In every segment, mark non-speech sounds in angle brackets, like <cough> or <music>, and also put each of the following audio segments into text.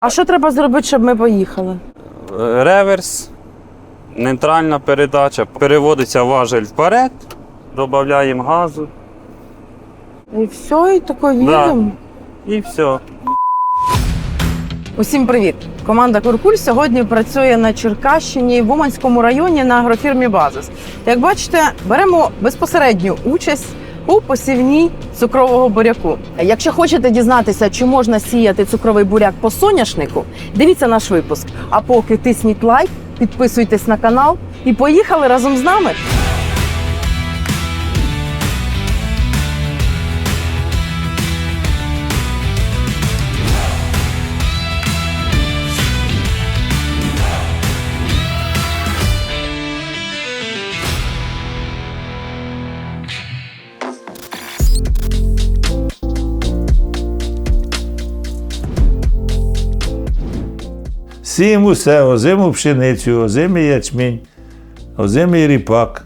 А що треба зробити, щоб ми поїхали? Реверс, нейтральна передача, переводиться важель вперед, додаємо газу І все, і тако їдемо. і все. Усім привіт! Команда Куркуль сьогодні працює на Черкащині в Уманському районі на агрофірмі Базис. Як бачите, беремо безпосередню участь у посівній цукрового буряку. Якщо хочете дізнатися, чи можна сіяти цукровий буряк по соняшнику, дивіться наш випуск. А поки тисніть лайк, підписуйтесь на канал і поїхали разом з нами. Сіємо усе, озиму пшеницю, озимий ячмінь, озимий ріпак.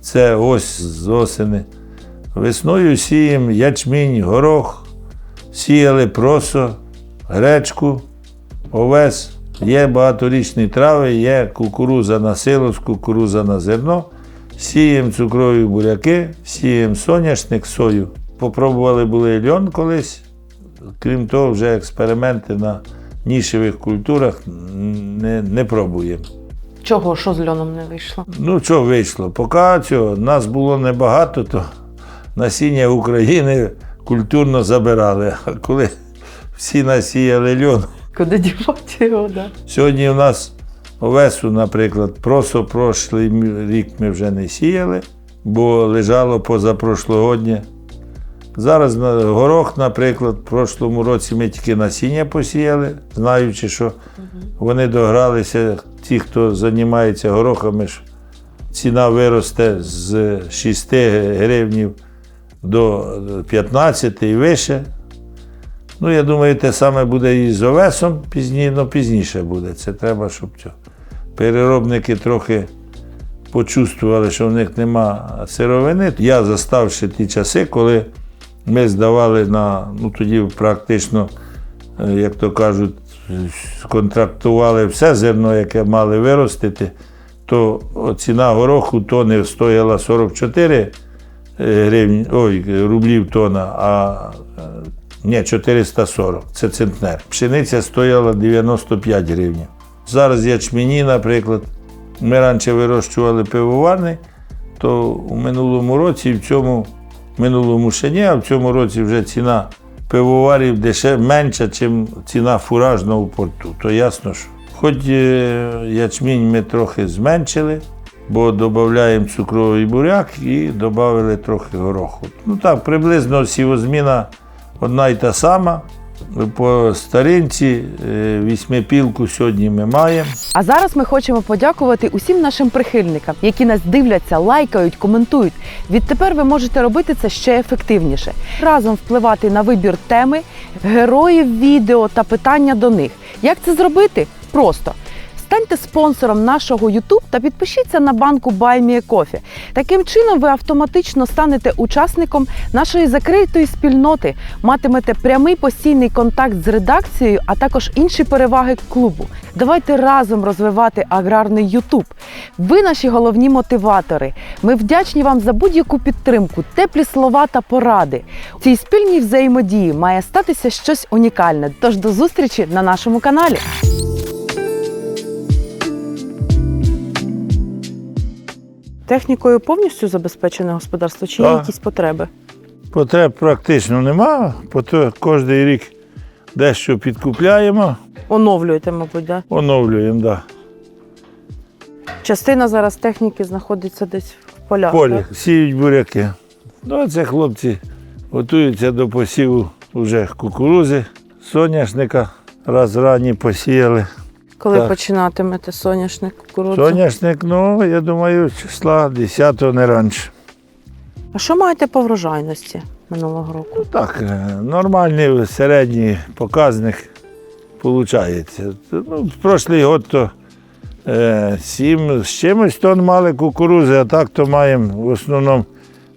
Це ось з осени. Весною сіємо ячмінь, горох, сіяли просо, гречку, овес. Є багаторічні трави, є кукуруза на силос, кукуруза на зерно. Сіємо цукрові буряки, сіємо соняшник, сою. Попробували були льон колись. Крім того, вже експерименти на нішевих культурах не, не пробуємо. Чого, що з льоном не вийшло? Ну, що вийшло? Поки цього нас було небагато, то насіння України культурно забирали. А коли всі насіяли льон, Куди дівати його? Да? сьогодні у нас овесу, наприклад, просто прошлий рік ми вже не сіяли, бо лежало позапрошлогоднє. Зараз горох, наприклад, в прошлому році ми тільки насіння посіяли, знаючи, що вони догралися, ті, хто займається горохами, ж ціна виросте з 6 гривнів до 15 і вище. Ну, я думаю, те саме буде і з овесом пізні, ну, пізніше буде. Це треба, щоб переробники трохи почувствували, що в них нема сировини. Я застав ще ті часи, коли ми здавали на, ну тоді практично, е, як то кажуть, контрактували все зерно, яке мали виростити, то ціна гороху тони стояла 44 гривні, ой, рублів тонна, а е, ні, 440, це центнер. Пшениця стояла 95 гривень. Зараз ячмені, наприклад, ми раніше вирощували пивоварни, то у минулому році, в цьому минулому ще ні, а в цьому році вже ціна пивоварів дешев менша, ніж ціна фуражного порту. То ясно, що хоч е, ячмінь ми трохи зменшили, бо додаємо цукровий буряк і додали трохи гороху. Ну так, приблизно сівозміна одна й та сама. По старинці е, вісьмипілку сьогодні ми маємо. А зараз ми хочемо подякувати усім нашим прихильникам, які нас дивляться, лайкають, коментують. Відтепер ви можете робити це ще ефективніше. Разом впливати на вибір теми, героїв відео та питання до них. Як це зробити? Просто. Станьте спонсором нашого YouTube та підпишіться на банку BuyMeACoffee. Таким чином ви автоматично станете учасником нашої закритої спільноти, матимете прямий постійний контакт з редакцією, а також інші переваги клубу. Давайте разом розвивати аграрний YouTube. Ви наші головні мотиватори. Ми вдячні вам за будь-яку підтримку, теплі слова та поради. У цій спільній взаємодії має статися щось унікальне. Тож до зустрічі на нашому каналі. Технікою повністю забезпечене господарство чи є Так. якісь потреби? Потреб практично нема, то кожен рік дещо підкупляємо, Оновлюєте, мабуть, да? оновлюємо. Да. Частина зараз техніки знаходиться десь в полях. Полі так? сіють буряки. Ну, а це хлопці готуються до посіву вже кукурузи, соняшника. Раз рані посіяли. Коли Так. починатимете соняшник кукурудзу? Соняшник, ну, я думаю, числа 10-го не раніше. А що маєте по врожайності минулого року? Так, е, нормальний середній показник виходить. Ну, в прошлий год то е, 7 з чимось тонн мали кукурузи, а так то маємо в основному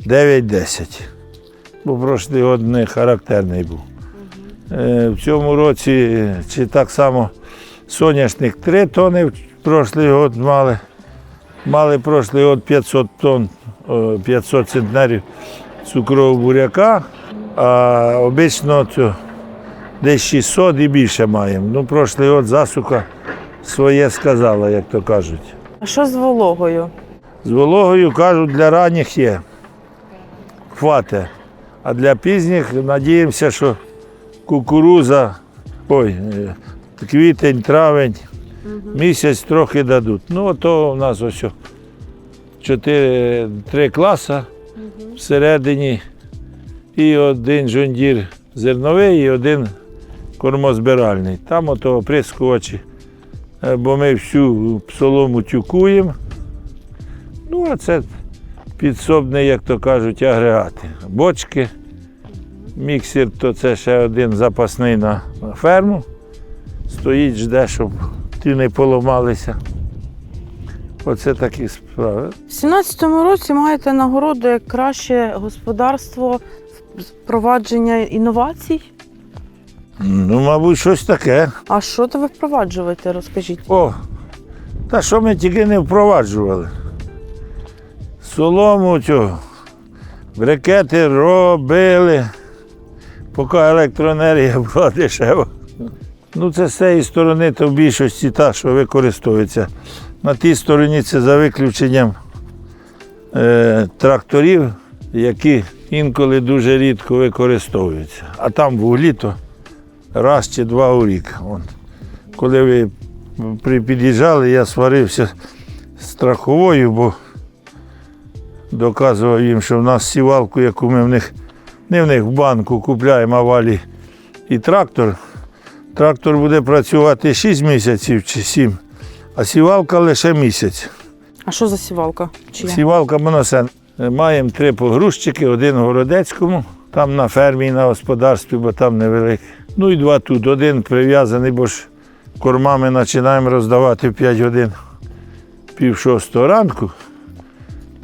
9-10. Бо прошлий год не характерний був. Е, В цьому році е, чи так само соняшник 3 тони в прошлий год мали. Мали прошлий год 500 тонн, 500 центнерів цукрового буряка, а обично десь 600 і більше маємо. Ну, прошлий год засуха своє сказала, як то кажуть. А що з вологою? З вологою кажуть, для ранніх є. Хвате. А для пізніх надіємося, що кукуруза, ой, е, квітень, травень, місяць трохи дадуть. Ну, то у нас ось о, чотири, три класи всередині і один жондір зерновий, і один кормозбиральний. Там ото оприскувачі, е, бо ми всю солому тюкуємо. Ну, а це підсобний, як то кажуть, агрегати. Бочки. Міксер то це ще один запасний на ферму. Стоїть, жде, щоб ті не поламалися. Оце такі справи. В 17-му році маєте нагороду як краще господарство впровадження інновацій. Ну, мабуть, щось таке. А що то ви впроваджуєте? Розкажіть. О, та що ми тільки не впроваджували. Солому цього, брикети робили, поки електроенергія <laughs> була дешева. Ну, це з цієї сторони, то в більшості та, що використовується. На тій стороні це за виключенням е, тракторів, які інколи дуже рідко використовуються. А там вуглі то раз чи два у рік. От. Коли ви під'їжджали, я сварився страховою, бо доказував їм, що в нас сівалку, яку ми в них, не в них в банку купляємо, а валі і трактор. Трактор буде працювати 6 місяців чи 7, а сівалка лише місяць. А що за сівалка? Чия? Сівалка моносен. Маємо три погрузчики, один в Городецькому, там на фермі на господарстві, бо там невелике. Ну і два тут. Один прив'язаний, бо ж кормами починаємо роздавати в 5 годин пів шостого ранку.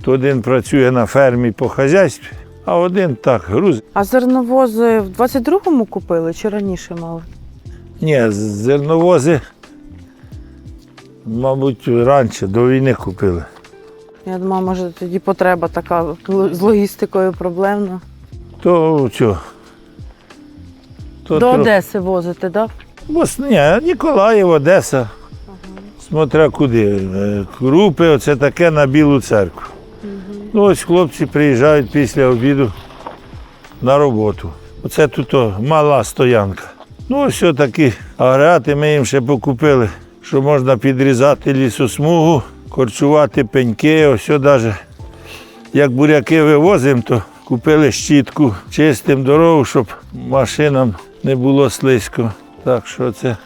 То один працює на фермі по хазяйстві, а один так, груз. А зерновози в 22-му купили чи раніше мали? Ні, зерновози, мабуть, раніше, до війни купили. Я думаю, може тоді потреба така з логістикою проблемна. То що? То До трохи- Одеси возите, так? Ось, ні, Ніколаїв, Одеса. Смотря куди. Е, Крупи, оце таке на Білу церкву. Ну, ось хлопці приїжджають після обіду на роботу. Оце тут о, мала стоянка. Ну, ось такі агрегати ми їм ще покупили, що можна підрізати лісосмугу, корчувати пеньки, ось навіть як буряки вивозимо, то купили щітку, чистимо дорогу, щоб машинам не було слизько. Так що це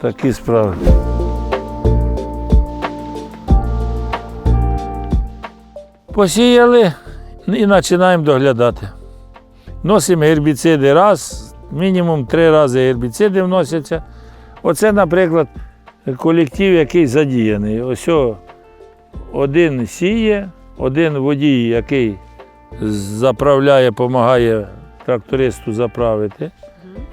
такі справи. Посіяли і починаємо доглядати. Носимо гербіциди раз, мінімум три рази гербіциди вносяться. Оце, наприклад, колектив, який задіяний. Ось один сіє, один водій, який заправляє, допомагає трактористу заправити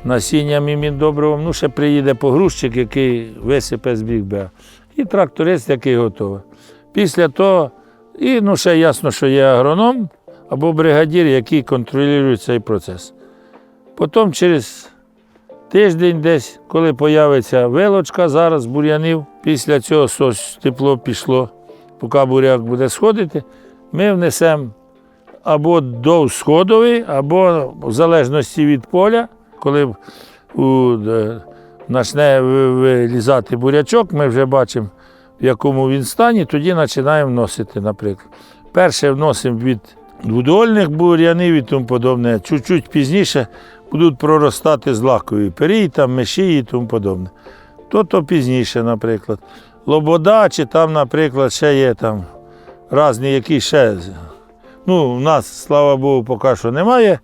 насінням і міндобривом. Ну, ще приїде погрузчик, який висипе з бік І тракторист, який готовий. Після того, і ну, ще ясно, що є агроном або бригадір, який контролює цей процес. Потім через тиждень десь, коли з'явиться вилочка зараз бур'янів, після цього тепло пішло, поки буряк буде сходити, ми внесемо або до сходовий, або в залежності від поля, коли у, е, почне вилізати бурячок, ми вже бачимо, в якому він стані, тоді починаємо вносити, наприклад. Перше вносимо від дводольних бур'янів і тому подобне. Чуть-чуть пізніше будуть проростати злакові пері, там меші і тому подобне. То то пізніше, наприклад. Лобода, чи там, наприклад, ще є там різні, які ще. Ну, у нас, слава Богу, поки що немає.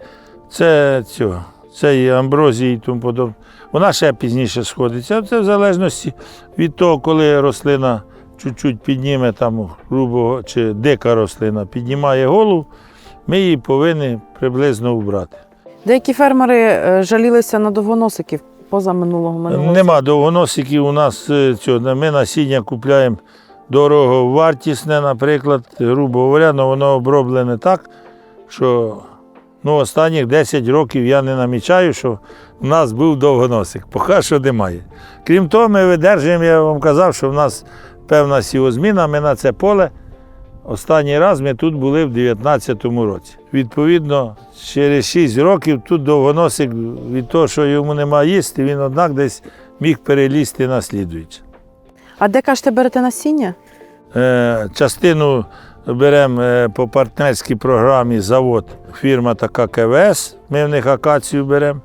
Це цього, це і амброзії і тому подобне. Вона ще пізніше сходиться. Це в залежності від того, коли рослина чуть-чуть підніме, там, грубо, чи дика рослина піднімає голову, ми її повинні приблизно убрати. Деякі фермери е, жалілися на довгоносиків поза минулого минулого. Нема довгоносиків у нас е, цього. Ми насіння купляємо дорого вартісне, наприклад, грубо говоря, але воно оброблене так, що ну, останніх 10 років я не намічаю, що в нас був довгоносик. Поки що немає. Крім того, ми видержуємо, я вам казав, що в нас певна сівозміна, ми на це поле. Останній раз ми тут були в 2019 році. Відповідно, через 6 років тут довгоносик від того, що йому нема їсти, він однак десь міг перелізти на слідуюче. А де кажете, берете насіння? Е, частину беремо е, по партнерській програмі завод, фірма така КВС, ми в них акацію беремо.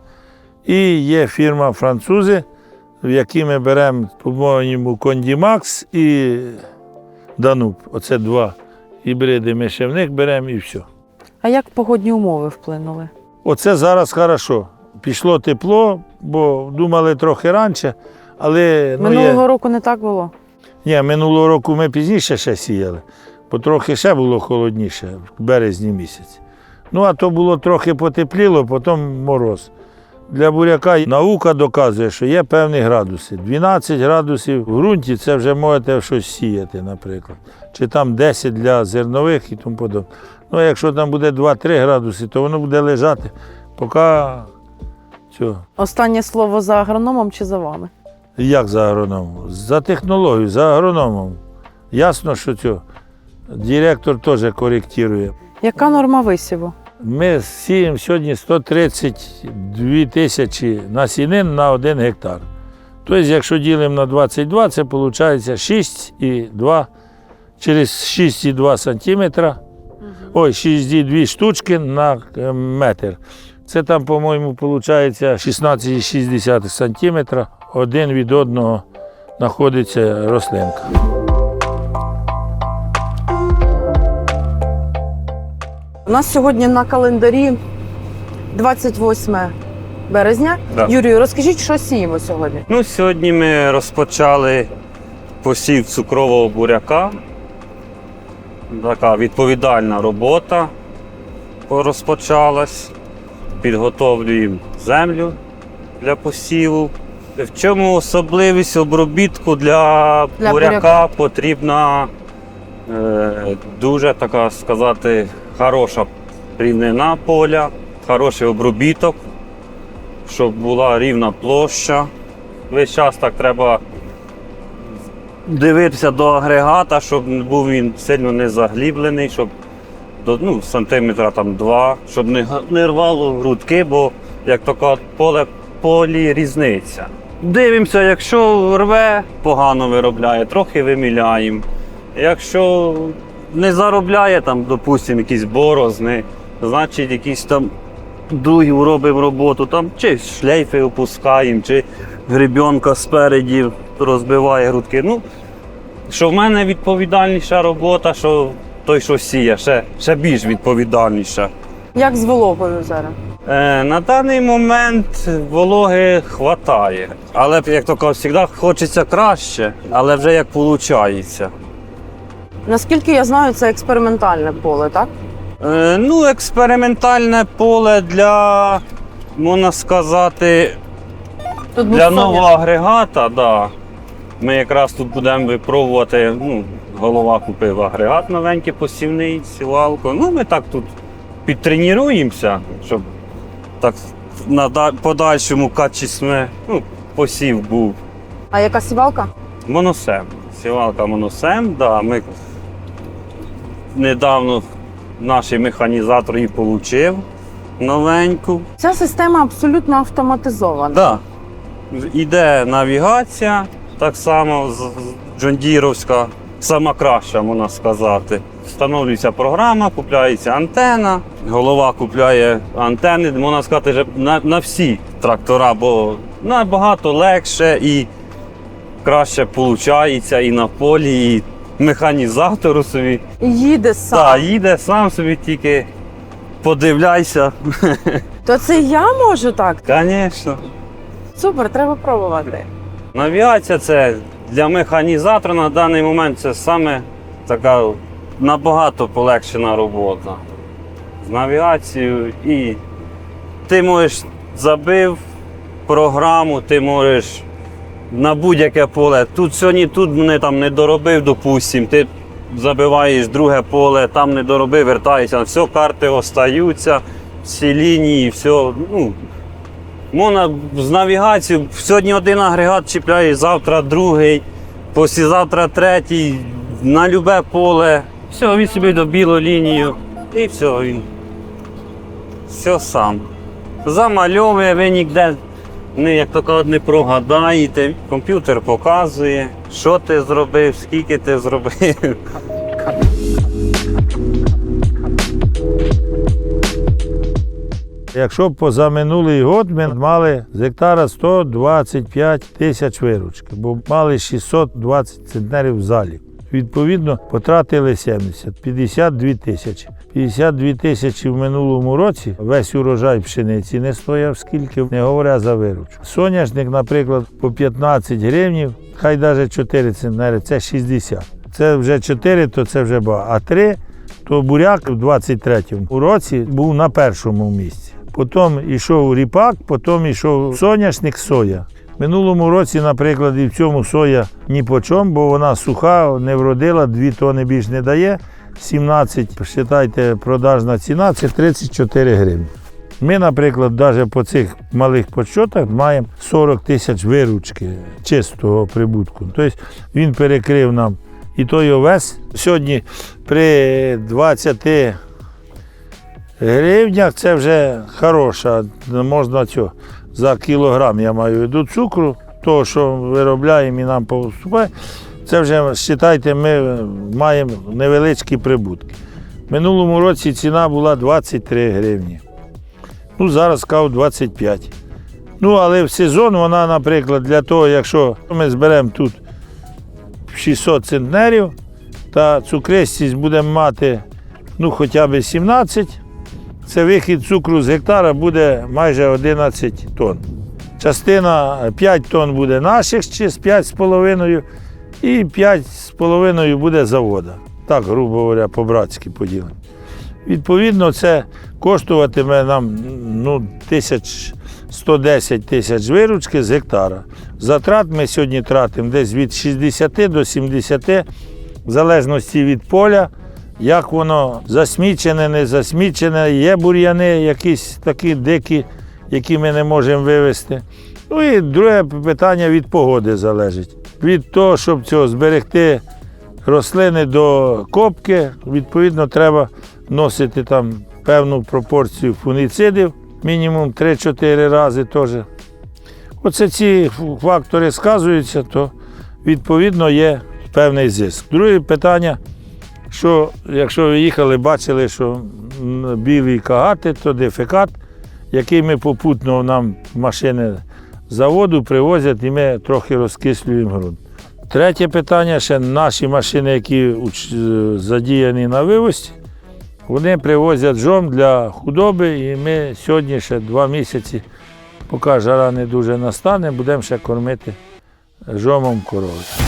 І є фірма французи, в якій ми беремо, по-моєму, Кондімакс і Дануб. Оце два гібриди ми ще в них беремо і все. А як погодні умови вплинули? Оце зараз хорошо. Пішло тепло, бо думали трохи раніше, але ну, Минулого є... року не так було. Ні, минулого року ми пізніше ще сіяли, бо трохи ще було холодніше, в березні місяці. Ну, а то було трохи потепліло, потім мороз. Для буряка наука доказує, що є певні градуси. 12 градусів в ґрунті це вже можете щось сіяти, наприклад. Чи там 10 для зернових і тому подобне. Ну, якщо там буде 2-3 градуси, то воно буде лежати, поки цього. Останнє слово за агрономом чи за вами? Як за агрономом? За технологію, за агрономом. Ясно, що цього. Директор теж коректує. Яка норма висіву? Ми сіємо сьогодні 132 тисячі насінин на 1 гектар. Тобто, якщо ділимо на 22, це виходить 6,2 через 6,2 сантиметра. Ой, 6,2 штучки на е, метр. Це там, по-моєму, виходить 16,6 сантиметра. Один від одного знаходиться рослинка. У нас сьогодні на календарі 28 березня. Да. Юрію, розкажіть, що сіємо сьогодні? Ну, сьогодні ми розпочали посів цукрового буряка. Така відповідальна робота розпочалась. Підготовлюємо землю для посіву. В чому особливість обробітку для, Для буряка, буряка. потрібна е, дуже така сказати хороша рівнина поля, хороший обробіток, щоб була рівна площа. Весь час так треба дивитися до агрегата, щоб був він сильно не загліблений, щоб до ну, сантиметра там два, щоб не, не рвало грудки, бо як то поле полі різниця. Дивимося, якщо рве, погано виробляє, трохи виміляємо. Якщо не заробляє, там, допустимо, якісь борозни, значить якісь там другі робимо роботу, там чи шлейфи опускаємо, чи гребінка спереді розбиває грудки. Ну, що в мене відповідальніша робота, що той, що сіє, ще, ще більш відповідальніша. Як з вологою зараз? Е, на даний момент вологи хватає. Але, як то кажуть, завжди хочеться краще, але вже як виходить. Наскільки я знаю, це експериментальне поле, так? Е, ну, експериментальне поле для, можна сказати, Тут був Для соняшник. нового агрегата, да. Ми якраз тут будемо випробувати. Ну, голова купив агрегат новенький посівний, сівалку. Ну, ми так тут підтренуємося, щоб так на да- подальшому качестві ну, посів був. А яка сівалка? Моносем. Сівалка моносем, да. Ми недавно наш механізатор її отримав новеньку. Ця система абсолютно автоматизована. Да. Іде навігація, так само джондіровська, сама краща, можна сказати. Встановлюється програма, купляється антена, голова купляє антени, можна сказати, вже на, на всі трактора, бо набагато легше і краще виходить і на полі, і механізатору собі. Їде сам. Так, їде сам собі тільки подивляйся. То це я можу так? Звісно. Супер, треба пробувати. Навігація це для механізатора на даний момент це саме така набагато полегшена робота. З навігацією і ти можеш забив програму, ти можеш на будь-яке поле. Тут сьогодні тут мене там не доробив, допустим, ти забиваєш друге поле, там не доробив, вертаєшся. Все, карти остаються, всі лінії, все. Ну, можна з навігацією. Сьогодні один агрегат чіпляє, завтра другий, післязавтра третій, на любе поле. Все, він собі добіло лінію і все, він все сам. Замальовує, ви ніде не, як то кажуть, не прогадаєте. Комп'ютер показує, що ти зробив, скільки ти зробив. Якщо позаминулий год ми мали з гектара 125 тисяч виручки, бо мали 620 центнерів в залі. Відповідно, потратили 70, 52 тисячі. 52 тисячі в минулому році весь урожай пшениці не стояв скільки, не говоря за виручку. Соняшник, наприклад, по 15 гривнів, хай навіть 4 центнери, це 60. Це вже 4, то це вже багато. А 3 то буряк в 23-му році був на першому місці. Потім йшов ріпак, потім йшов соняшник, соя. Минулому році, наприклад, і в цьому соя ні по чому, бо вона суха, не вродила, 2 тони більш не дає. 17, вважайте, продажна ціна це 34 гривні. Ми, наприклад, навіть по цих малих подсчетах маємо 40 тисяч виручки чистого прибутку. Тобто він перекрив нам і той овес. Сьогодні при 20 гривнях це вже хороша, можна цього, за кілограм, я маю в цукру, того, що виробляємо і нам поступає, це вже, вважайте, ми маємо невеличкі прибутки. Минулому році ціна була 23 гривні. Ну, зараз кажу 25. Ну, але в сезон вона, наприклад, для того, якщо ми зберемо тут 600 центнерів, та цукристість будемо мати ну, хоча б 17, це вихід цукру з гектара буде майже 11 тонн. Частина 5 тонн буде наших чи з 5,5 і 5,5 буде завода. Так, грубо говоря, по-братськи поділимо. Відповідно, це коштуватиме нам ну, 110 тисяч виручки з гектара. Затрат ми сьогодні тратимо десь від 60 до 70, в залежності від поля, як воно засмічене, не засмічене, є бур'яни, якісь такі дикі, які ми не можемо вивезти. Ну і друге питання від погоди залежить. Від того, щоб цього зберегти рослини до копки, відповідно, треба вносити там певну пропорцію фуніцидів, мінімум 3-4 рази теж. Оце ці фактори сказуються, то відповідно є певний зиск. Друге питання, що якщо ви їхали, бачили, що білі кагати, то дефекат, який ми попутно нам машини заводу привозять, і ми трохи розкислюємо ґрунт. Третє питання ще наші машини, які задіяні на вивозці, вони привозять жом для худоби, і ми сьогодні ще два місяці, поки жара не дуже настане, будемо ще кормити жомом корови.